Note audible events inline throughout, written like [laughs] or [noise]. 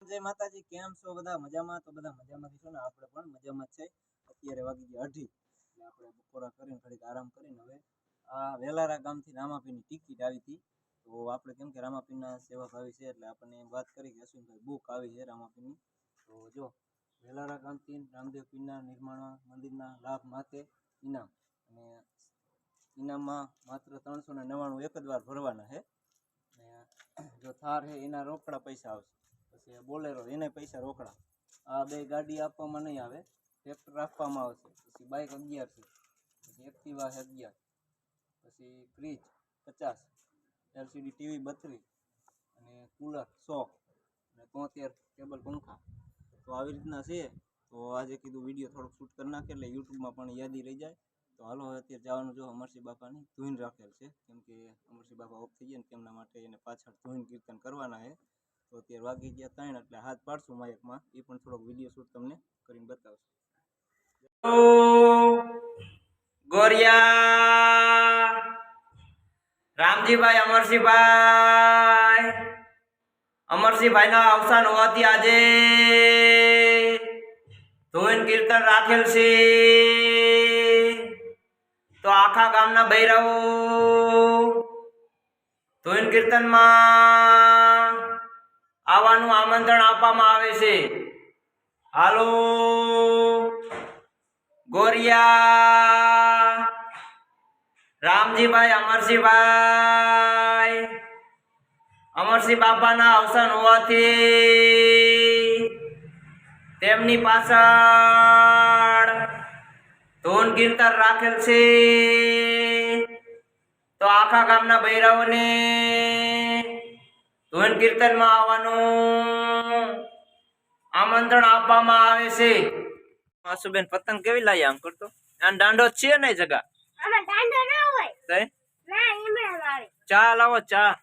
જય માતાજી, કેમ છો બધા? મજામાં? તો બધા મજામાં છો ને? આપણે પણ મજામાં છે. અત્યારે વાગી ગયા અઢી. એટલે આપણે બપોરા કરીને ઘડીક આરામ કરીને હવે આ વેલારા ગામથી રામાપીની ટિકિટ આવી હતી. તો આપણે કેમ કે રામાપીના સેવક આવી છે એટલે આપણને એમ વાત કરી કે અશ્વિનભાઈ બુક આવી છે રામાપીની તો જો, વેલારા ગામથી રામદેવ પીરના નિર્માણ મંદિરના લાભ માટે ઇનામ. અને ઇનામમાં માત્ર ત્રણસો ને નવ્વાણું એક જ વાર ભરવાના છે. અને જો થાર છે, એના રોકડા પૈસા આવશે. પછી બોલેરો, એને પૈસા રોકડા. આ બે ગાડી આપવામાં નહીં આવે ટ્રેક્ટર આપવામાં આવશે. પછી બાઇક અગિયાર છે. પછી એક્ટિવા છે અગિયાર. પછી ફ્રીજ પચાસ એલસીડી ટીવી બત્રીસ, અને કુલર સો, અને તોતેર ટેબલ પંખા. તો આવી રીતના છે. તો આજે કીધું વીડિયો થોડોક શૂટ કરી નાખે, એટલે યુટ્યુબમાં પણ યાદી રહી જાય. તો હાલો, હવે અત્યારે જવાનું જો અમરસિંહ બાપાની ધૂન રાખેલ છે. કેમ કે અમરસિંહ બાપા ઓફ થઈ ગયા ને, તેમના માટે એને પાછળ ધૂન કીર્તન કરવાના છે. તો અત્યારે વાગી ગયા ત્રણ, એટલે હાથ પાડશું માયકમાં. એ પણ થોડોક વીડિયો શૂટ તમને કરીને બતાવશું. ગોરિયા! રામજીભાઈ, અમરસિંહભાઈ! અમરસિંહભાઈ ના અવસાન હોવાથી આજે ધૂન કીર્તન રાખેલ છે. તો આખા ગામના બૈરાઓ ધૂન કીર્તનમાં આવવાનું આમંત્રણ આપવામાં આવે છે. હાલો. ગોરિયા. રામજીભાઈ, અમરસિંહભાઈ. અમરસિંહ બાપાના અવસાન હોવાથી તેમની પાછળ ધૂન કીર્તન રાખેલ છે. તો આખા ગામના બૈરાઓને ધૂન કીર્તનમાં આવવાનું. આમંત્રણ આપવામાં આવે છે. માસુબેન પતંગ કેવી લાવી આમ કરતો? આ દાંડો છે ને જગા? આમાં દાંડો ના હોય. તઈ? ના ઈમડા આવે. ચા લાવો ચા.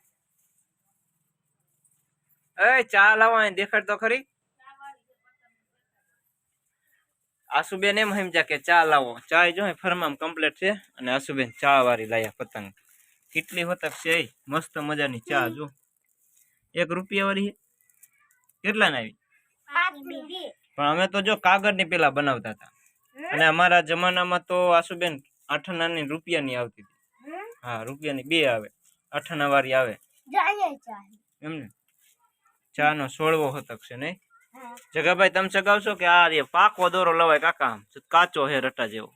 એ ચા લાવો અહીં દેખાડ તો ખરી. આસુબેન એમ સમજ્યા કે ચા લાવો. ચા જો ફરમામ કમ્પ્લીટ છે. અને આસુબેન ચા વાળી લાયા પતંગ. કેટલી હોતક છે મસ્ત મજાની ચા જો. એક રૂપિયા વાળી છે? કેટલા આવી? પણ અમે તો જો કાગળની પેલા બનાવતા હતા. અને અમારા જમાનામાં તો આસુબેન આઠાનાની રૂપિયાની આવતી હતી. હા રૂપિયાની બે આવે. આઠાના વાળી આવે. એમને? ચાનો સોળવો હતક છે નહીં? જગાભાઈ તમે ચગાવશો કે આ રે પાકો દોરો લવાય કાકા આમ? કાચો હે રટા જેવો?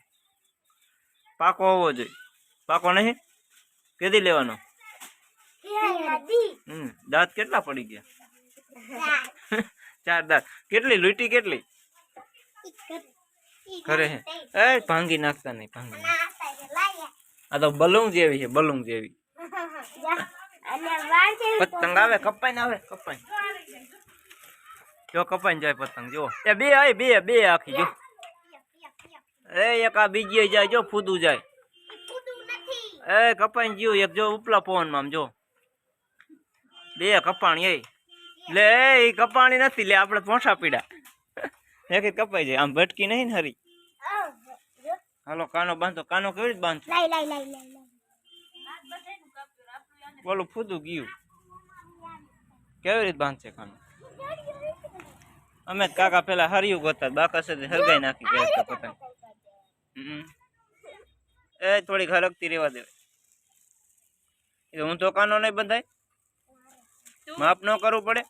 પાકો હોવો જોઈએ. પાકો નહીં? કેદી લેવાનો? હમ દાંત કેટલા પડી ગયા? ચાર. [laughs] દાંત. કેટલી લૂટી કેટલી? ખરે હે. એ ભાંગી નાખતા નહીં ભાંગી આ તો બલૂંગ જેવી છે બલૂંગ જેવી. પતંગ આવે કપાઈ આવે કપાઈ જો કપાઈ જાય પતંગ જો એ બે આય બે બે આખી જો એ એક આ બીજી જાય જો ફૂદું જાય. એ કપાઈ ગયું એક જો ઉપલા પવનમાં જો. બે કપાણી એ લે એ કપાણી નથી લે આપણે પોસા પીડા. એક કપાઈ જાય આમ ભટકી નહીં ને હરી? હાલો કાનો બાંધો કાનો કેવી રીતે બાંધો? બોલું ફૂદું ગયું. કેવી રીતે બાંધશે કાનો? અમે કાકા પેલા હરિયું ગોતા બાકા સાથે હરગાઈ નાખી ગયા હતા પતંગ એ થોડીક હરકતી રહેવા દેવાય. એ હું તો કાનો નહીં બંધાય? માપ ન કરવું પડે.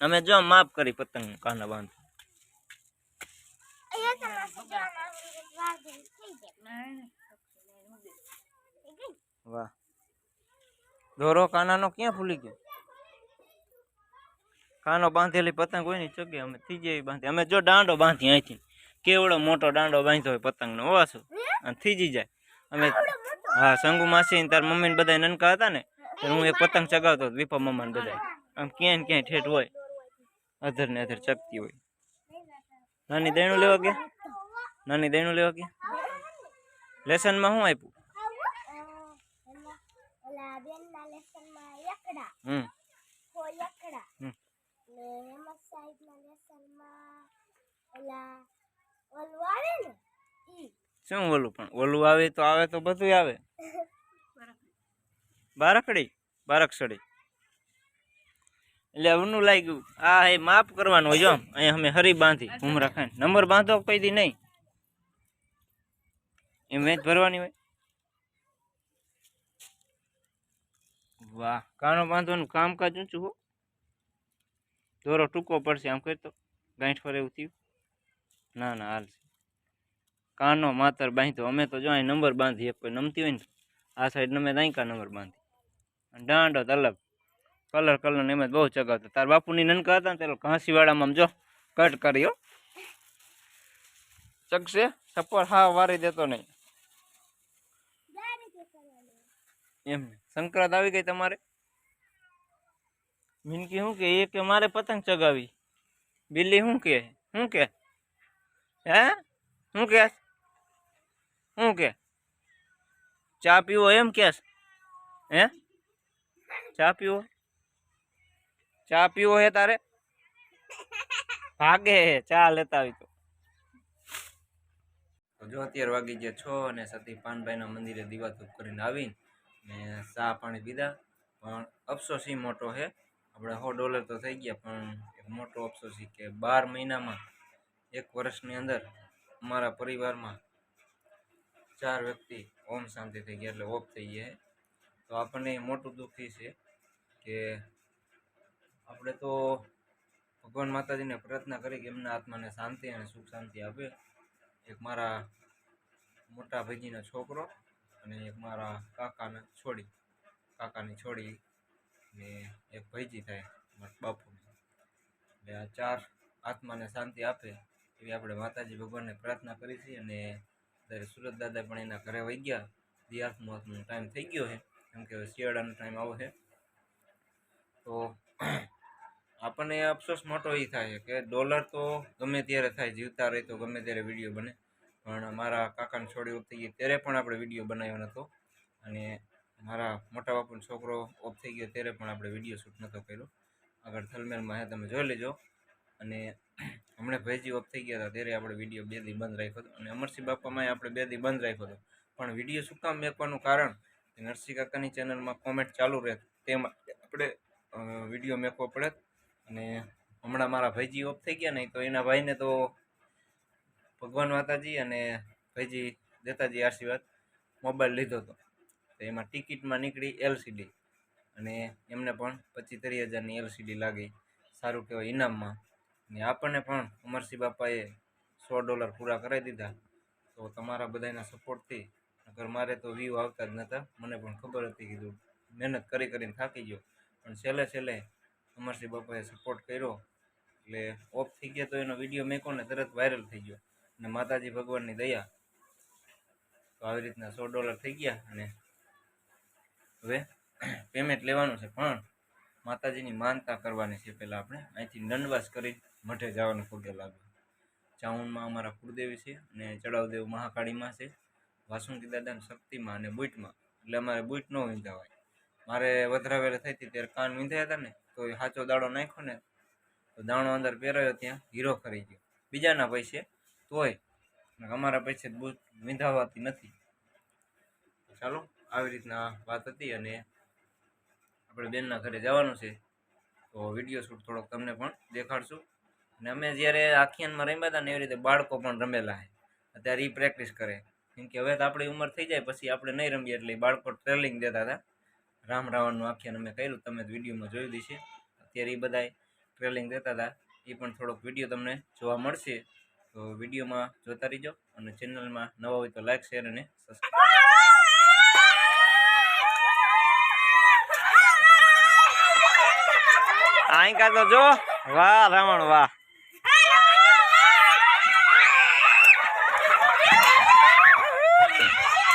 અમે જો માફ કરી પતંગ કાના બાંધ. વાહ દોરો કાનાનો ક્યાં ફૂલી ગયો? કાનો બાંધેલી પતંગ હોય ને ચગે અમે ત્રીજે બાંધી. અમે જો દાંડો બાંધી અહીંથી. કેવડો મોટો દાંડો બાંધ્યો હોય પતંગનો વાસો અને થીજી જાય. અમે હા શંગુ માસી ને તાર મમ્મી ને બધા નનકા હતા ને હું એક પતંગ ચગાવતો હતો, વિપા મમ્મા ને બધા આમ ક્યાંય ને ક્યાંય ઠેઠ હોય. અધર ને અધર ચકતી હોય. નાની દૈણું લેવા ગયા? નાની દૈણું લેવા ગયા? લેસનમાં શું આપ્યું? ઓલા બેનના લેસનમાં એકડા હમ. હો એકડા હમ. ને હેમત સાહેબના લેસનમાં ઓલા ઓલું આવે ને ઈ શું ઓલું પણ? ઓલું આવે તો આવે તો બધું આવે. બારકડી બારકસડી એટલે ઊનું લાગ્યું, આ એ માપ કરવાનું જો અહીંયા અમે હરી બાંધી, ઉમરા ખાઈને. નંબર બાંધો કોઈ દી નહીં. એમ વેચ ભરવાની હોય. વાહ, કાનો બાંધવાનું કામકાજ ઊંચું હો. દોરો ટૂંકો પડશે, આમ કરતો ગાંઠ ફરે એવું થયું. ના ના, હાલ કાનો માતર બાંધ્યો. અમે તો જો અહીં નંબર બાંધીએ, કોઈ નમતી હોય ને આ સાઈડ નમે દાંકા નંબર બાંધી દાંડો તો અલગ કલર કલર ને એમ જ બહુ ચગાવતા. તાર બાપુની નનકા હતા ને ત્યારે ઘાસીવાડામાં આમ જો કટ કર્યો ચગશે? સપોર હા વારી દેતો નહીં. એમ સંક્રાંત આવી ગઈ તમારે? મિનકી શું કે? એ કે મારે પતંગ ચગાવી. બિલ્લી શું કે? શું કે? હે? શું કે? શું કે? ચા પીવો એમ કેસ હે? ચા પીવો? ચા પીવો હે તારે? ભાગે હે, ચા લેતા આવી તો. જો અત્યારે વાગી ગયા છ અને સતી પાનભાઈના મંદિરે દીવા ધૂપ કરીને આવીને ને ચા પાણી પીધા. પણ અફસોસ ઈ મોટો છે આપણે સો ડોલર તો થઈ ગયા, પણ એક મોટો અફસોસ ઈ કે બાર મહિનામાં, એક વર્ષની અંદર અમારા પરિવારમાં ચાર વ્યક્તિ ઓમ શાંતિ થઈ ગયા, એટલે ઓફ થઈ ગયા તો આપણને મોટું દુઃખી છે. કે આપણે તો ભગવાન માતાજીને પ્રાર્થના કરી કે એમના આત્માને શાંતિ અને સુખ શાંતિ આપે. એક મારા મોટા ભાઈજીનો છોકરો અને એક મારા કાકાના છોડી, કાકાની છોડી ને એક ભાઈજી થાય બાપુની. એટલે આ ચાર આત્માને શાંતિ આપે એવી આપણે માતાજી ભગવાનને પ્રાર્થના કરી છે અને ત્યારે સુરત દાદા પણ એના ઘરે વહી ગયા. દિયાસનો ટાઈમ થઈ ગયો છે. કેમ કે શિયાળાનો ટાઈમ આવો છે. તો આપણને અફસોસ મોટો એ થાય કે ડોલર તો ગમે ત્યારે થાય, જીવતા રહે તો ગમે ત્યારે વીડિયો બને. પણ મારા કાકાને છોડી ઓફ થઈ ગઈ, ત્યારે પણ આપણે વીડિયો બનાવ્યો નહોતો અને મારા મોટા બાપુનો છોકરો ઓફ થઈ ગયો, ત્યારે પણ આપણે વીડિયો શૂટ નહોતો કર્યો. આગળ થલમેલમાં હે, તમે જોઈ લેજો. અને હમણાં ભાઈજી ઓફ થઈ ગયા હતા, ત્યારે આપણે વીડિયો બે દી બંધ રાખ્યો હતો. અને અમરસિંહ બાપામાં આપણે બે દી બંધ રાખ્યો હતો. પણ વીડિયો શું કામ મેકવાનું કારણ? નરસિંહ કાકાની ચેનલમાં કોમેન્ટ ચાલુ રહે તે માટે આપણે વીડિયો મેકવો પડે. અને હમણાં મારા ભાઈજી ઓફ થઈ ગયા નહીં તો એના ભાઈને તો ભગવાન માતાજી અને ભાઈજી દેતાજી આશીર્વાદ મોબાઈલ લીધો હતો. તો એમાં ટિકિટમાં નીકળી એલસીડી. અને એમને પણ પચીસ ત્રીસ હજારની એલસીડી લાગી. સારું કહેવાય ઇનામમાં. ને આપણને પણ અમરસિંહ બાપાએ સો ડોલર પૂરા કરાવી દીધા. તો તમારા બધાના સપોર્ટથી અગર મારે તો વ્યૂ આવતા જ નહોતા મને પણ ખબર હતી કીધું મહેનત કરી કરીને થાકી ગયો. પણ છેલ્લે છેલ્લે અમરસિંહ બાપાએ સપોર્ટ કર્યો. એટલે ઓફ થઈ ગયા તો એનો વીડિયો મેકો ને તરત વાયરલ થઈ ગયો. અને માતાજી ભગવાનની દયા. તો આવી રીતના સો ડોલર થઈ ગયા અને હવે પેમેન્ટ લેવાનું છે. પણ માતાજીની માનતા કરવાની છે પહેલાં આપણે. અહીંથી નંદવાસ કરી મઠે જવાનું પગે લાગ્યું ચાઉનમાં અમારા કુળદેવી છે અને ચડાવદેવ મહાકાળીમાં છે. વાસુંકી દાદાની શક્તિમાં અને બુટમાં. એટલે અમારે બુટ ન વીંધાવાય. મારે વધરાવેલે થઈ હતી ત્યારે કાન વીંધાયા હતા ને, તો એ સાચો દાડો નાખ્યો ને, તો દાણો અંદર પહેરાયો ત્યાં, હીરો ખરી ગયો. બીજાના પૈસે તોય અમારા પૈસે બૂટ વીંધાવાતી નથી. ચાલો, આવી રીતના વાત હતી અને આપણે બેનના ઘરે જવાનું છે, તો વીડિયો શૂટ થોડોક તમને પણ દેખાડશું. અને અમે જ્યારે આખિયાનમાં રમ્યા હતા ને, એવી રીતે બાળકો પણ રમેલા છે. અત્યારે એ પ્રેક્ટિસ કરે. કેમ કે હવે તો આપણી ઉંમર થઈ જાય, પછી આપણે નહીં રમીએ એટલે બાળકો ટ્રેલિંગ દેતા હતા. રામ રાવણનું આખ્યાન અમે કર્યું, તમે વિડીયોમાં જોયું દીશે અત્યારે એ બધાય ટ્રેલિંગ દેતા હતા. એ પણ થોડોક વીડિયો તમને જોવા મળશે. તો વિડીયોમાં જોતા રહીજો અને ચેનલમાં નવા હોય તો લાઈક શેર અને સબસ્ક્રાઈબ આઈ તો જો, વાહ રાવણ, વાહ.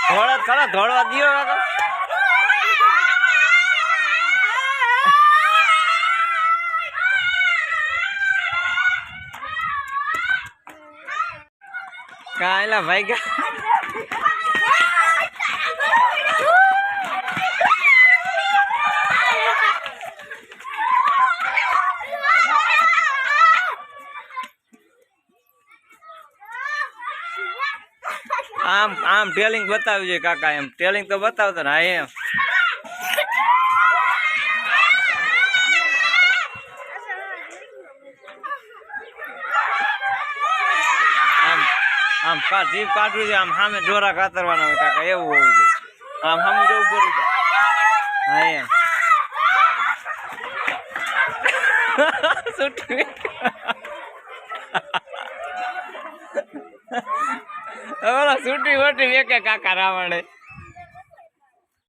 ધોળા ખરા ધોળવા દિયો કાકા કાયલા ભાઈ કા આમ આમ ટેલિંગ બતાવ્યું છે કાકા એમ. ટેલિંગ તો બતાવતો ને, હા એમ. જીભ કાઢવું છે આમ સામે જોરા કાતરવાના હોય કાકા, એવું હોવું જોઈએ. આમ સામે જવું પડે હા, એમ. સુટી [laughs] છૂટી વટી વેકે કાકા રાવણે.